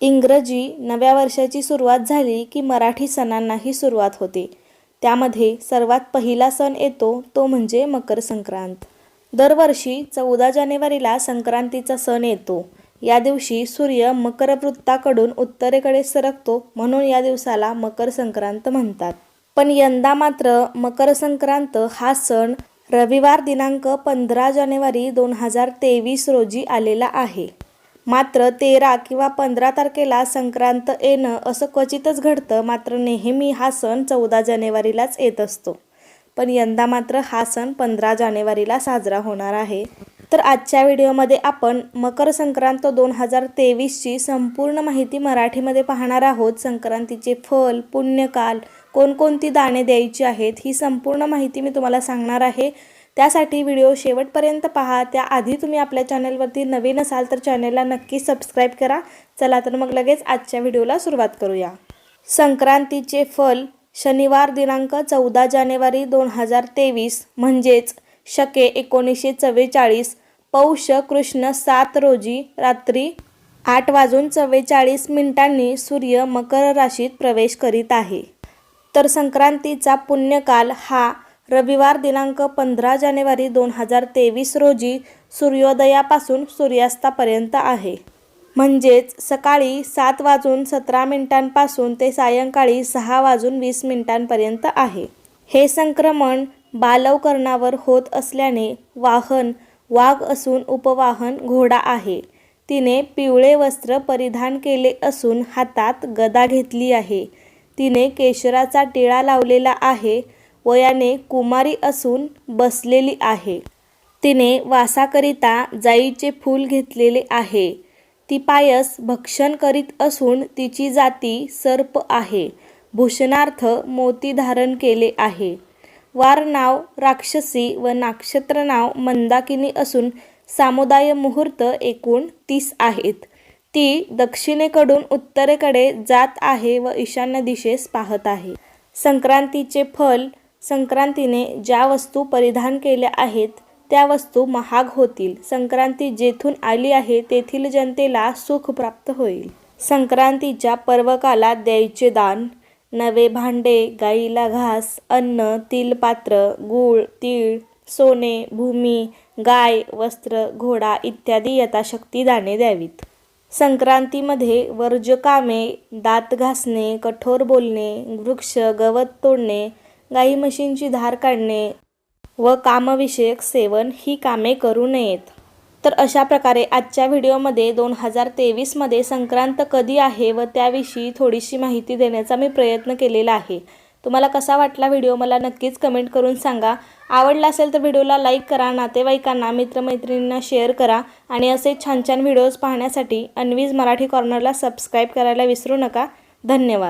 इंग्रजी नव्या वर्षाची सुरुवात झाली की मराठी सणांनाही सुरुवात होते. त्यामध्ये सर्वात पहिला सण येतो तो म्हणजे मकर संक्रांत. दरवर्षी चौदा जानेवारीला संक्रांतीचा सण येतो. या दिवशी सूर्य मकर वृत्ताकडून उत्तरेकडे सरकतो म्हणून या दिवसाला मकर संक्रांत म्हणतात. पण यंदा मात्र मकर संक्रांत हा सण रविवार दिनांक पंधरा जानेवारी दोन हजार तेवीस रोजी आलेला आहे. मात्र तेरा किंवा पंधरा तारखेला संक्रांत येणं असं क्वचितच घडतं मात्र नेहमी हा सण चौदा जानेवारीलाच येत असतो. पण यंदा मात्र हा सण पंधरा जानेवारीला साजरा होणार आहे. तर आजच्या व्हिडिओमध्ये आपण मकर संक्रांत दोन हजार तेवीसची संपूर्ण माहिती मराठीमध्ये पाहणार आहोत. संक्रांतीचे फल पुण्यकाल कोणकोणती दाणे द्यायची आहेत ही संपूर्ण माहिती मी तुम्हाला सांगणार आहे. त्यासाठी व्हिडिओ शेवटपर्यंत पहा. त्याआधी तुम्ही आपल्या चॅनलवरती नवीन असाल तर चॅनलला नक्की सबस्क्राईब करा. चला तर मग लगेच आजच्या व्हिडिओला सुरुवात करूया. संक्रांतीचे फल शनिवार दिनांक चौदा जानेवारी दोन हजार तेवीस म्हणजेच शके एकोणीसशे चव्वेचाळीस. पौष कृष्ण सात रोजी रात्री आठ वाजून चव्वेचाळीस मिनिटांनी सूर्य मकर राशीत प्रवेश करीत आहे. तर संक्रांतीचा पुण्यकाल हा रविवार दिनांक पंधरा जानेवारी दोन हजार तेवीस रोजी सूर्योदयापासून सूर्यास्तापर्यंत आहे. म्हणजेच सकाळी सात वाजून सतरा मिनिटांपासून ते सायंकाळी सहा वाजून वीस मिनिटांपर्यंत आहे. हे संक्रमण बालवकरणावर होत असल्याने वाहन वाघ असून उपवाहन घोडा आहे. तिने पिवळे वस्त्र परिधान केले असून हातात गदा घेतली आहे. तिने केशराचा टिळा लावलेला आहे. वयाने कुमारी असून बसलेली आहे. तिने वासाकरिता जाईचे फूल घेतलेले आहे. ती पायस भक्षण करीत असून तिची जाती सर्प आहे. भूषणार्थ मोती धारण केले आहे. वार नाव राक्षसी व नाक्षत्र नाव मंदाकिनी असून सामुदाय मुहूर्त एकूण तीस आहेत. ती दक्षिणेकडून उत्तरेकडे जात आहे व ईशान्य दिशेस पाहत आहे. संक्रांतीचे फल संक्रांतीने ज्या वस्तू परिधान केल्या आहेत त्या वस्तू महाग होतील. संक्रांती जेथून आली आहे तेथील जनतेला सुख प्राप्त होईल. संक्रांतीच्या पर्वकाला द्यायचे दान नवे भांडे गाईला घास अन्न तिलपात्र गूळ तीळ सोने भूमी गाय वस्त्र घोडा इत्यादी यथाशक्ती दाने द्यावीत. संक्रांतीमध्ये वर्जकामे दात घासणे कठोर बोलणे वृक्ष गवत तोडणे गाई म्हशींची धार काढणे व कामविषयक सेवन ही कामे करू नयेत. तर अशा प्रकारे आजच्या व्हिडिओमध्ये दोन हजार तेवीसमध्ये संक्रांत कधी आहे व त्याविषयी थोडीशी माहिती देण्याचा मी प्रयत्न केलेला आहे. तुम्हाला कसा वाटला व्हिडिओ मला नक्कीच कमेंट करून सांगा. आवडला असेल तर व्हिडिओला लाईक करा नातेवाईकांना मित्रमैत्रिणींना शेअर करा आणि असे छान छान व्हिडिओज पाहण्यासाठी अन्वीज मराठी कॉर्नरला सबस्क्राईब करायला विसरू नका. धन्यवाद.